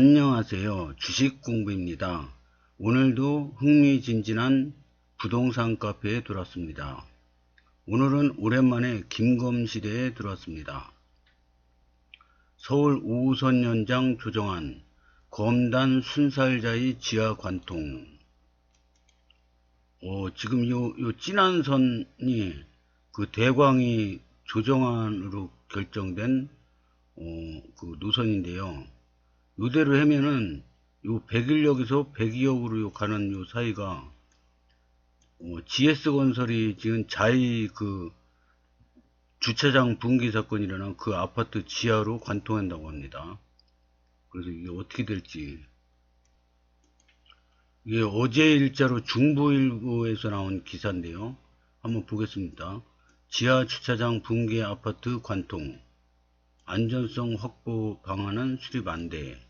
안녕하세요. 주식 공부입니다. 오늘도 흥미진진한 부동산 카페에 들어왔습니다. 오늘은 오랜만에 김검시대에 들어왔습니다. 서울 5호선 연장 조정안 검단 순살자의 지하 관통 어, 지금 요, 요 진한 선이 그 대광이 조정안으로 결정된 어, 그 노선인데요. 요대로 하면은 요 101역에서 102역으로 가는 요 사이가 어, GS건설이 지금 자이 그 주차장 붕괴 사건이 일어난 그 아파트 지하로 관통한다고 합니다. 그래서 이게 어떻게 될지 이게 어제 일자로 중부일보에서 나온 기사인데요. 한번 보겠습니다. 지하 주차장 붕괴 아파트 관통 안전성 확보 방안은 수립 안돼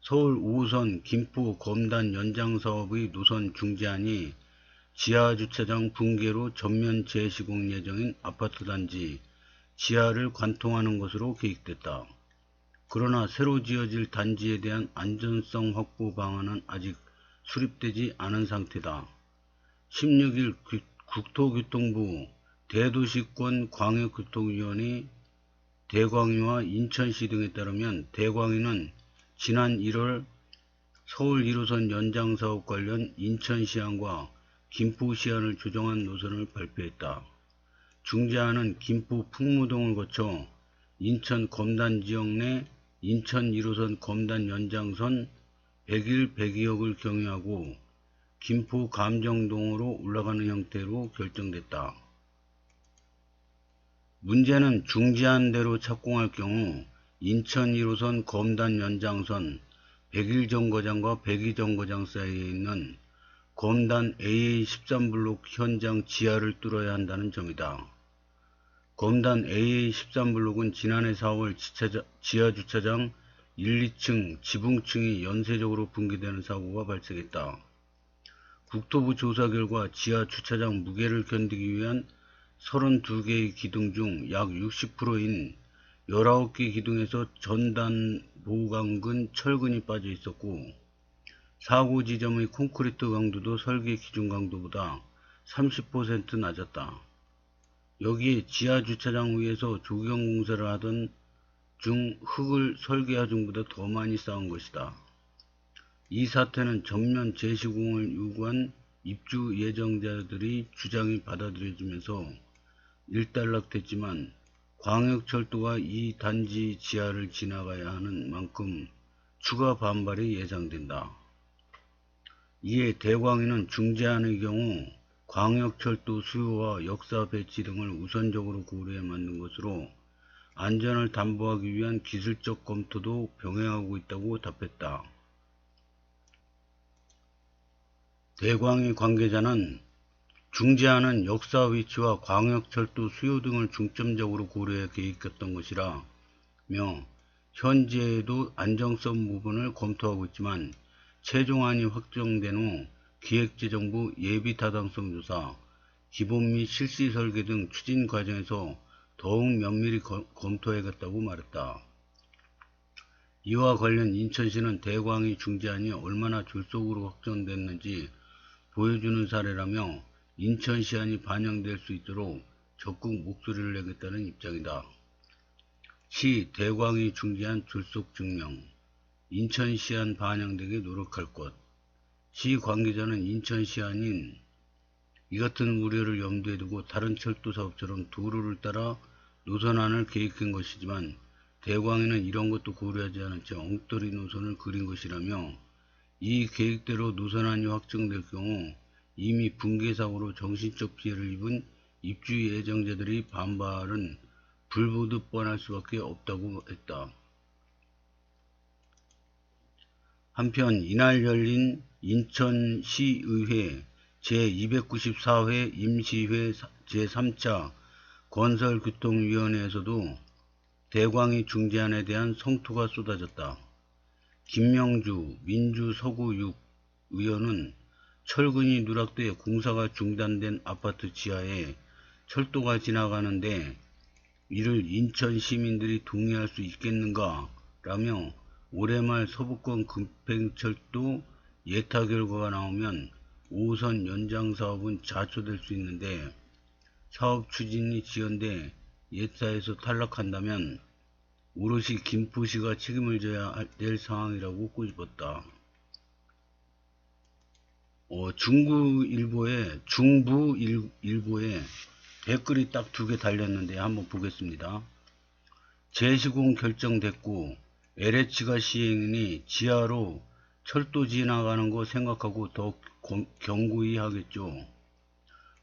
서울 5호선 김포 검단 연장 사업의 노선 중지안이 지하주차장 붕괴로 전면 재시공 예정인 아파트 단지 지하를 관통하는 것으로 계획됐다. 그러나 새로 지어질 단지에 대한 안전성 확보 방안은 아직 수립되지 않은 상태다. 16일 국토교통부 대도시권 광역교통위원회 대광위와 인천시 등에 따르면 대광위는 지난 1월 서울 1호선 연장 사업 관련 인천 시안과 김포 시안을 조정한 노선을 발표했다. 중재안은 김포 풍무동을 거쳐 인천 검단 지역 내 인천 1호선 검단 연장선 101, 102역을 경유하고 김포 감정동으로 올라가는 형태로 결정됐다. 문제는 중지안대로 착공할 경우 인천 1호선 검단 연장선 101 정거장과 102 정거장 사이에 있는 검단 AA13블록 현장 지하를 뚫어야 한다는 점이다. 검단 AA13블록은 지난해 4월 지하주차장 1, 2층 지붕층이 연쇄적으로 붕괴되는 사고가 발생했다. 국토부 조사 결과 지하 주차장 무게를 견디기 위한 32개의 기둥 중 약 60%인 19개 기둥에서 전단 보강근 철근이 빠져 있었고 사고 지점의 콘크리트 강도도 설계 기준 강도보다 30% 낮았다. 여기에 지하 주차장 위에서 조경 공사를 하던 중 흙을 설계하 중보다 더 많이 쌓은 것이다. 이 사태는 전면 재시공을 요구한 입주 예정자들의 주장이 받아들여지면서 일단락됐지만 광역철도가 이 단지 지하를 지나가야 하는 만큼 추가 반발이 예상된다. 이에 대광위는 중재안의 경우 광역철도 수요와 역사 배치 등을 우선적으로 고려해 만든 것으로 안전을 담보하기 위한 기술적 검토도 병행하고 있다고 답했다. 대광위 관계자는 중재안은 역사 위치와 광역철도 수요 등을 중점적으로 고려해 계획했던 것이라며 현재에도 안정성 부분을 검토하고 있지만 최종안이 확정된 후 기획재정부 예비타당성 조사, 기본 및 실시 설계 등 추진 과정에서 더욱 면밀히 검토해야겠다고 말했다. 이와 관련 인천시는 대광위 중재안이 얼마나 졸속으로 확정됐는지 보여주는 사례라며 인천 시안이 반영될 수 있도록 적극 목소리를 내겠다는 입장이다. 시 대광이 중재한 졸속 증명 인천 시안 반영되게 노력할 것. 시 관계자는 인천 시안인 이 같은 우려를 염두에 두고 다른 철도 사업처럼 도로를 따라 노선안을 계획한 것이지만 대광에는 이런 것도 고려하지 않은 채 엉터리 노선을 그린 것이라며 이 계획대로 노선안이 확정될 경우 이미 붕괴사고로 정신적 피해를 입은 입주 예정자들의 반발은 불보듯 뻔할 수밖에 없다고 했다. 한편 이날 열린 인천시의회 제294회 임시회 제3차 건설교통위원회에서도 대광이 중재안에 대한 성토가 쏟아졌다. 김명주 민주서구 6 의원은 철근이 누락돼 공사가 중단된 아파트 지하에 철도가 지나가는데 이를 인천 시민들이 동의할 수 있겠는가 라며 올해 말 서부권 급행철도 예타 결과가 나오면 5호선 연장 사업은 자초될 수 있는데 사업 추진이 지연돼 예타에서 탈락한다면 오롯이 김포시가 책임을 져야 할- 될 상황이라고 꼬집었다. 어, 중구일보에 중부일보에 댓글이 딱 두 개 달렸는데 한번 보겠습니다. 재시공 결정됐고 LH가 시행이니 지하로 철도 지나가는 거 생각하고 더 고- 경고히 하겠죠.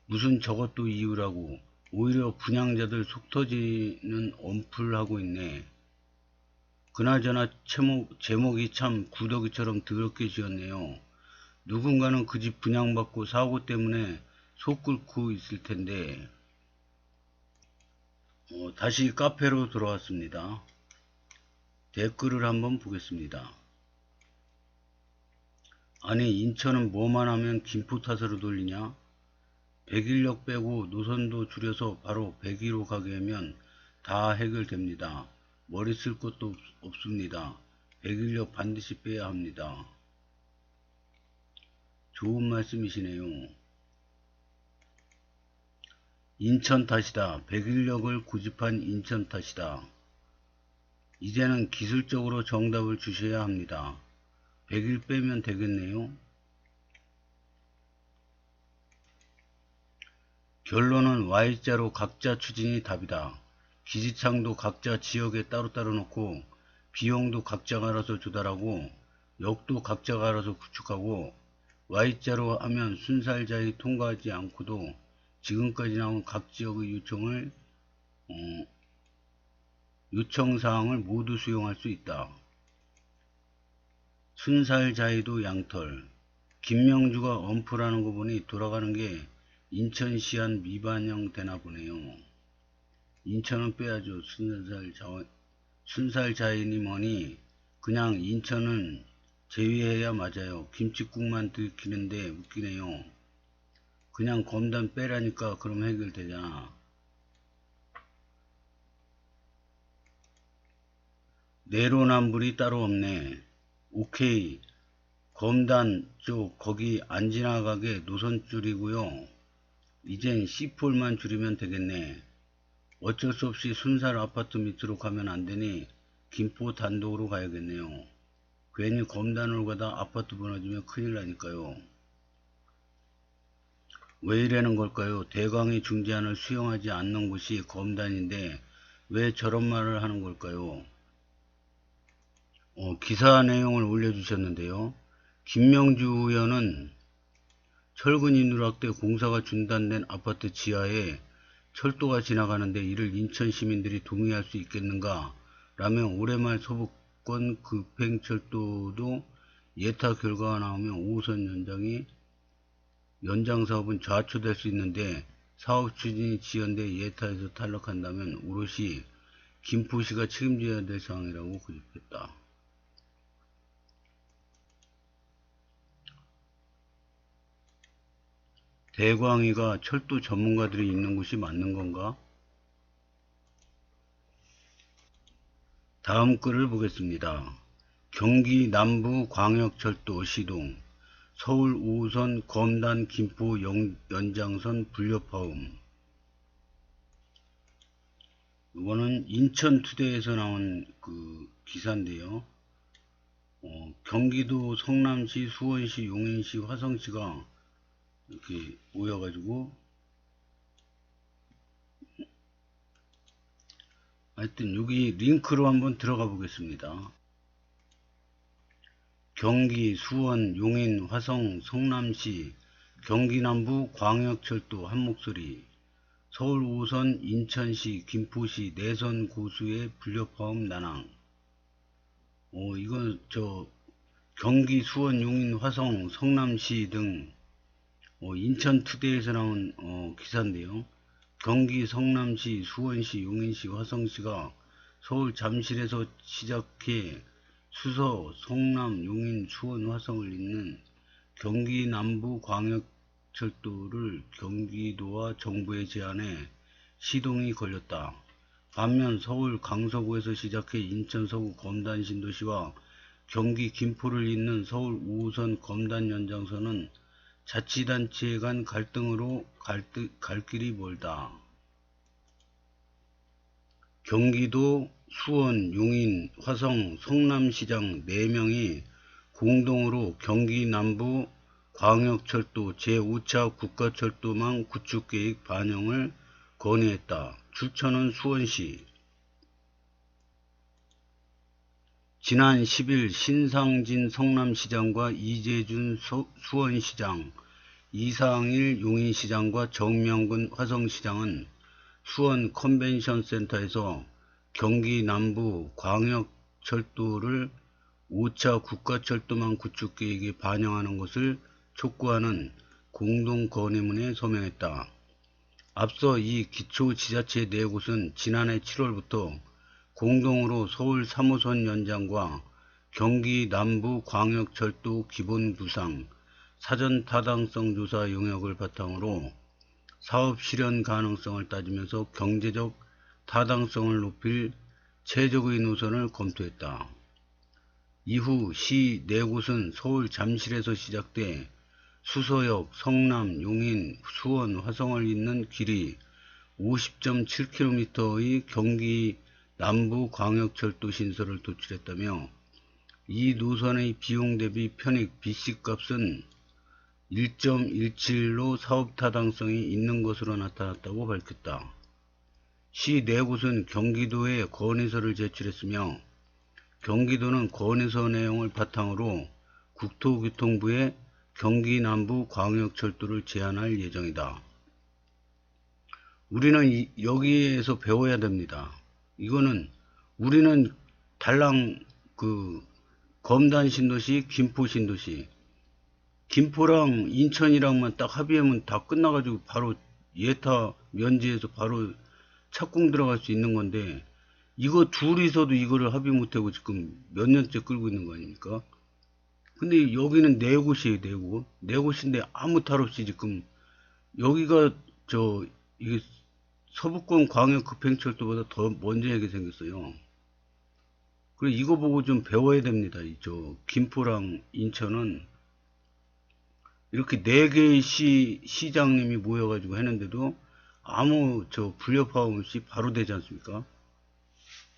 무슨 저것도 이유라고 오히려 분양자들 속 터지는 엄풀하고 있네. 그나저나 제목, 제목이 참 구더기처럼 더럽게 지었네요. 누군가는 그 집 분양받고 사고 때문에 속 끓고 있을 텐데 어, 다시 카페로 돌아왔습니다. 댓글을 한번 보겠습니다. 아니 인천은 뭐만 하면 김포 탓으로 돌리냐? 백일역 빼고 노선도 줄여서 바로 백이로 가게 하면 다 해결됩니다. 머리 쓸 것도 없, 없습니다. 백일역 반드시 빼야 합니다. 좋은 말씀이시네요. 인천 탓이다. 백일역을 고집한 인천 탓이다. 이제는 기술적으로 정답을 주셔야 합니다. 100일 빼면 되겠네요. 결론은 Y자로 각자 추진이 답이다. 기지창도 각자 지역에 따로따로 놓고 비용도 각자가 알아서 조달하고 역도 각자가 알아서 구축하고 Y자로 하면 순살자에 통과하지 않고도 지금까지 나온 각 지역의 요청을 어, 요청사항을 모두 수용할 수 있다. 순살자이도 양털. 김명주가 엄프라는 거 보니 돌아가는 게 인천시안 미반영 되나 보네요. 인천은 빼야죠. 순살 자, 순살자이니 뭐니 그냥 인천은 제외해야 맞아요. 김치국만 들키는데 웃기네요. 그냥 검단 빼라니까 그럼 해결되잖아. 내로남불이 따로 없네. 오케이. 검단 쪽 거기 안 지나가게 노선 줄이고요. 이젠 C4만 줄이면 되겠네. 어쩔 수 없이 순살 아파트 밑으로 가면 안 되니 김포 단독으로 가야겠네요. 괜히 검단으로 가다 아파트 무너지면 큰일 나니까요. 왜 이러는 걸까요? 대강이 중재안을 수용하지 않는 곳이 검단인데 왜 저런 말을 하는 걸까요? 어, 기사 내용을 올려주셨는데요. 김명주 의원은 철근이 누락돼 공사가 중단된 아파트 지하에 철도가 지나가는데 이를 인천 시민들이 동의할 수 있겠는가? 라며 말서 부권 급행철도도 예타 결과가 나오면 5호선 연장이 연장 사업은 좌초될 수 있는데 사업 추진이 지연돼 예타에서 탈락한다면 오롯이 김포시가 책임져야 될 상황이라고 고집했다. 대광이가 철도 전문가들이 있는 곳이 맞는 건가? 다음 글을 보겠습니다. 경기 남부 광역철도 시동 서울 5호선 검단 김포 영- 연장선 불협화음 이거는 인천투데이에서 나온 그 기사인데요. 어, 경기도 성남시, 수원시, 용인시, 화성시가 이렇게 모여가지고 하여튼 여기 링크로 한번 들어가 보겠습니다. 경기, 수원, 용인, 화성, 성남시, 경기 남부 광역철도 한 목소리, 서울 5선, 인천시, 김포시 내선 고수의 불협화음 난항. 어, 이건 저 경기, 수원, 용인, 화성, 성남시 등 어, 인천투데이에서 나온 어, 기사인데요. 경기 성남시, 수원시, 용인시, 화성시가 서울 잠실에서 시작해 수서, 성남, 용인, 수원, 화성을 잇는 경기 남부 광역철도를 경기도와 정부의 제안에 시동이 걸렸다. 반면 서울 강서구에서 시작해 인천 서구 검단 신도시와 경기 김포를 잇는 서울 5호선 검단 연장선은 자치단체 간 갈등으로 갈, 듯- 갈 길이 멀다. 경기도, 수원, 용인, 화성, 성남시장 4명이 공동으로 경기 남부 광역철도 제5차 국가철도망 구축계획 반영을 건의했다. 출처는 수원시. 지난 10일 신상진 성남시장과 이재준 서- 수원시장, 이상일 용인시장과 정명근 화성시장은 수원 컨벤션 센터에서 경기 남부 광역철도를 5차 국가철도망 구축 계획에 반영하는 것을 촉구하는 공동 건의문에 서명했다. 앞서 이 기초지자체 네 곳은 지난해 7월부터 공동으로 서울 3호선 연장과 경기 남부 광역철도 기본 구상 사전 타당성 조사 용역을 바탕으로 사업 실현 가능성을 따지면서 경제적 타당성을 높일 최적의 노선을 검토했다. 이후 시 네 곳은 서울 잠실에서 시작돼 수서역, 성남, 용인, 수원, 화성을 잇는 길이 50.7km의 경기 남부 광역철도 신설을 도출했다며 이 노선의 비용 대비 편익 BC값은 1.17로 사업 타당성이 있는 것으로 나타났다고 밝혔다. 시 네 곳은 경기도에 건의서를 제출했으며 경기도는 건의서 내용을 바탕으로 국토교통부에 경기 남부 광역철도를 제안할 예정이다. 우리는 이- 여기에서 배워야 됩니다. 이거는 우리는 달랑 그 검단 신도시, 김포 신도시, 김포랑 인천이랑만 딱 합의하면 다 끝나가지고 바로 예타 면제해서 바로 착공 들어갈 수 있는 건데 이거 둘이서도 이거를 합의 못하고 지금 몇 년째 끌고 있는 거 아닙니까? 근데 여기는 네 곳이에요, 네 곳. 네 곳인데 아무 탈 없이 지금 여기가 저 이게 서부권 광역 급행철도보다 더 먼저하게 생겼어요. 그래 이거 보고 좀 배워야 됩니다. 이저 김포랑 인천은 이렇게 네 개의 시 시장님이 모여가지고 했는데도 아무 저 불협화음 없이 바로 되지 않습니까?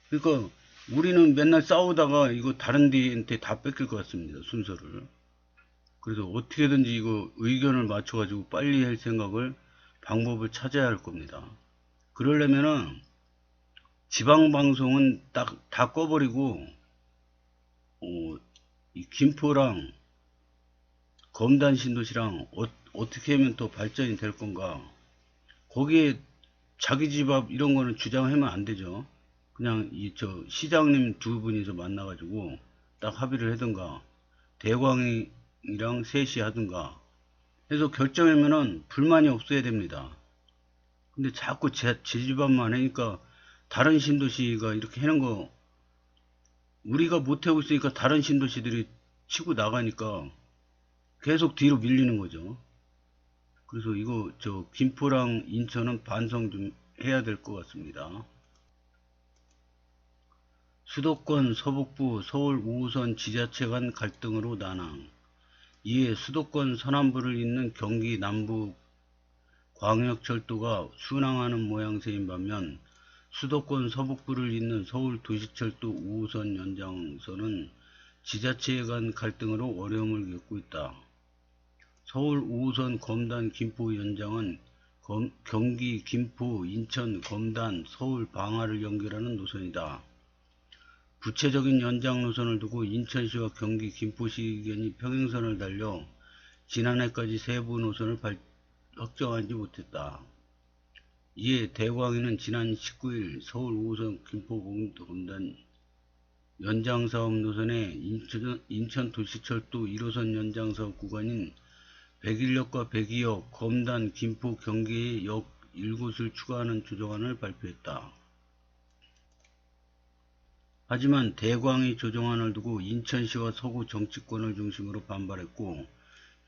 그러니까 우리는 맨날 싸우다가 이거 다른 데한테 다 뺏길 것 같습니다. 순서를. 그래서 어떻게든지 이거 의견을 맞춰가지고 빨리 할 생각을 방법을 찾아야 할 겁니다. 그러려면은 지방방송은 딱 다 꺼버리고 어, 이 김포랑 검단 신도시랑 어, 떻게 하면 더 발전이 될 건가 거기에 자기 집 앞 이런 거는 주장하면 안 되죠. 그냥 이 저 시장님 두 분이서 만나가지고 딱 합의를 하든가 대광이랑 셋이 하든가 해서 결정하면은 불만이 없어야 됩니다. 근데 자꾸 제, 제 집안만 하니까 다른 신도시가 이렇게 하는 거 우리가 못하고 있으니까 다른 신도시들이 치고 나가니까 계속 뒤로 밀리는 거죠. 그래서 이거 저 김포랑 인천은 반성 좀 해야 될 것 같습니다. 수도권 서북부 서울 5호선 지자체 간 갈등으로 난항. 이에 수도권 서남부를 잇는 경기 남부 광역철도가 순항하는 모양새인 반면 수도권 서북부를 잇는 서울 도시철도 5호선 연장선은 지자체 간 갈등으로 어려움을 겪고 있다. 서울 5호선 검단 김포 연장은 검- 경기 김포 인천 검단 서울 방화를 연결하는 노선이다. 구체적인 연장 노선을 두고 인천시와 경기 김포시 의견이 평행선을 달려 지난해까지 세부 노선을 발- 확정하지 못했다. 이에 대광위는 지난 19일 서울 5호선 김포 공단 연장사업 노선에 인천, 인천 도시철도 1호선 연장사업 구간인 백일역과 백이역, 검단, 김포, 경기의 역 1곳을 추가하는 조정안을 발표했다. 하지만 대광의 조정안을 두고 인천시와 서구 정치권을 중심으로 반발했고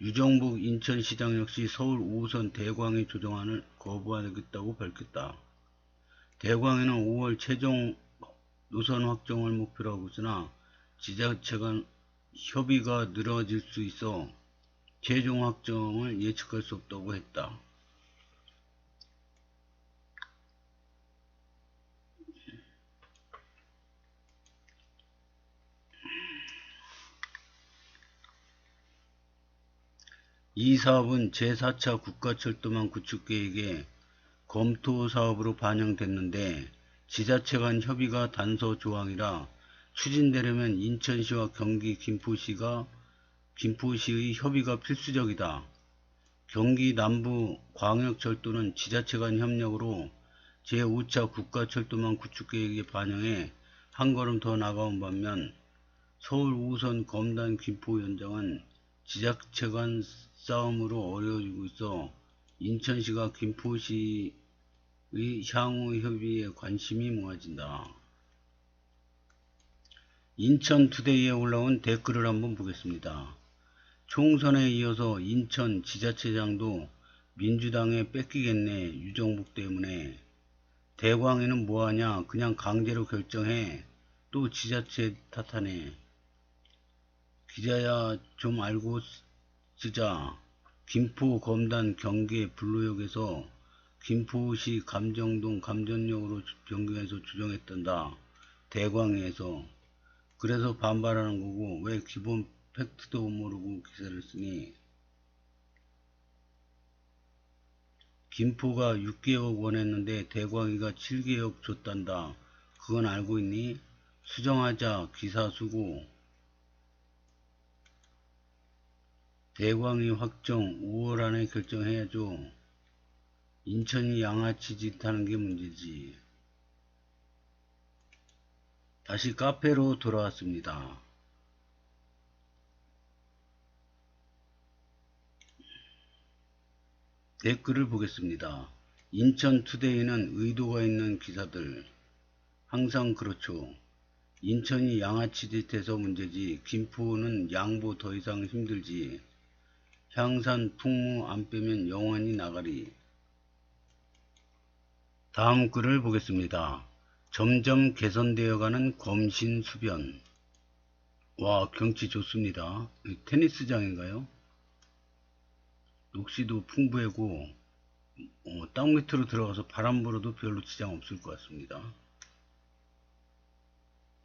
유정복 인천시장 역시 서울 5호선 대광의 조정안을 거부하겠다고 밝혔다. 대광에는 5월 최종 노선 확정을 목표로 하고 있으나 지자체 간 협의가 늘어질 수 있어 최종 확정을 예측할 수 없다고 했다. 이 사업은 제4차 국가철도망 구축계획의 검토 사업으로 반영됐는데 지자체 간 협의가 단서 조항이라 추진되려면 인천시와 경기 김포시가 김포시의 협의가 필수적이다. 경기 남부 광역철도는 지자체 간 협력으로 제5차 국가철도망 구축계획에 반영해 한 걸음 더 나가온 반면 서울 5선 검단 김포 연장은 지자체 간 싸움으로 어려워지고 있어 인천시가 김포시의 향후 협의에 관심이 모아진다. 인천투데이에 올라온 댓글을 한번 보겠습니다. 총선에 이어서 인천 지자체장도 민주당에 뺏기겠네 유정복 때문에 대광에는 뭐하냐 그냥 강제로 결정해 또 지자체 탓하네 기자야 좀 알고 쓰자. 김포 검단 경계 블루역에서 김포시 감정동 감전역으로 변경해서 주정했던다. 대광에서. 그래서 반발하는 거고 왜 기본 팩트도 모르고 기사를 쓰니? 김포가 6개억 원했는데 대광이가 7개억 줬단다. 그건 알고 있니? 수정하자 기사 수고 대광이 확정 5월 안에 결정해야죠. 인천이 양아치 짓 하는 게 문제지. 다시 카페로 돌아왔습니다. 댓글을 보겠습니다. 인천투데이는 의도가 있는 기사들 항상 그렇죠. 인천이 양아치 짓해서 문제지 김포는 양보 더 이상 힘들지 향산 풍무 안 빼면 영원히 나가리 다음 글을 보겠습니다. 점점 개선되어가는 검신수변 와 경치 좋습니다. 테니스장인가요? 녹시도 풍부하고 어, 땅 밑으로 들어가서 바람 불어도 별로 지장 없을 것 같습니다.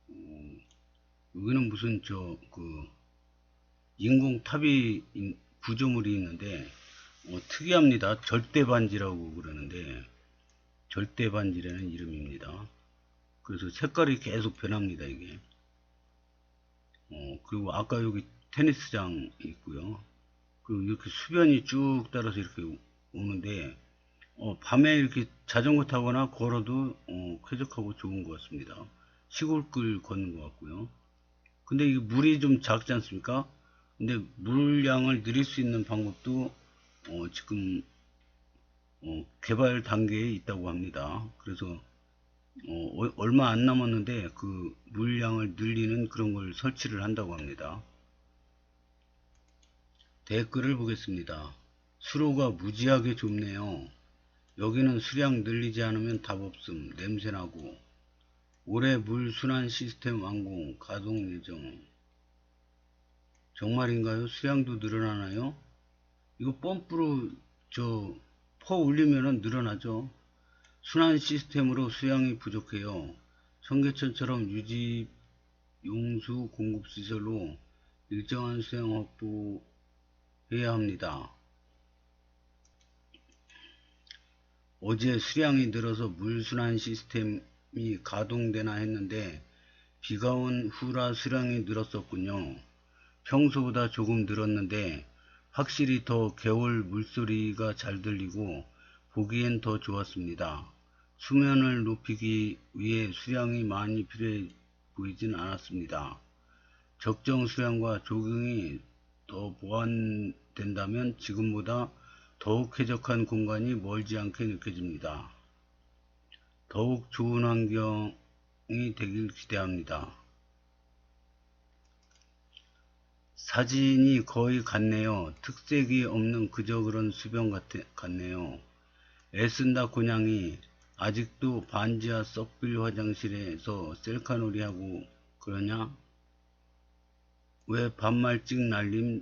어, 여기는 무슨 저 그 인공 탑이 구조물이 있는데 어, 특이합니다. 절대반지라고 그러는데 절대반지라는 이름입니다. 그래서 색깔이 계속 변합니다. 이게 어, 그리고 아까 여기 테니스장 있고요. 그 이렇게 수변이 쭉 따라서 이렇게 오는데 어, 밤에 이렇게 자전거 타거나 걸어도 어, 쾌적하고 좋은 것 같습니다. 시골길 걷는 것 같고요. 근데 이게 물이 좀 작지 않습니까? 근데 물량을 늘릴 수 있는 방법도 어, 지금 어, 개발 단계에 있다고 합니다. 그래서 어, 얼마 안 남았는데 그 물량을 늘리는 그런 걸 설치를 한다고 합니다. 댓글을 보겠습니다. 수로가 무지하게 좁네요. 여기는 수량 늘리지 않으면 답 없음. 냄새나고. 올해 물 순환 시스템 완공 가동 예정. 정말인가요? 수량도 늘어나나요? 이거 펌프로 저 퍼 올리면은 늘어나죠. 순환 시스템으로 수량이 부족해요. 청계천처럼 유지 용수 공급 시설로 일정한 수량 확보 해야 합니다. 어제 수량이 늘어서 물순환 시스템이 가동되나 했는데 비가 온 후라 수량이 늘었었군요. 평소보다 조금 늘었는데 확실히 더 개월 물소리가 잘 들리고 보기엔 더 좋았습니다. 수면을 높이기 위해 수량이 많이 필요해 보이진 않았습니다. 적정 수량과 조경이 더 보완된다면 지금보다 더욱 쾌적한 공간이 멀지 않게 느껴집니다. 더욱 좋은 환경이 되길 기대합니다. 사진이 거의 같네요. 특색이 없는 그저 그런 수변 같, 같네요. 애쓴다 곤양이 아직도 반지하 썩빌 화장실에서 셀카놀이 하고 그러냐? 왜 반말 찍 날림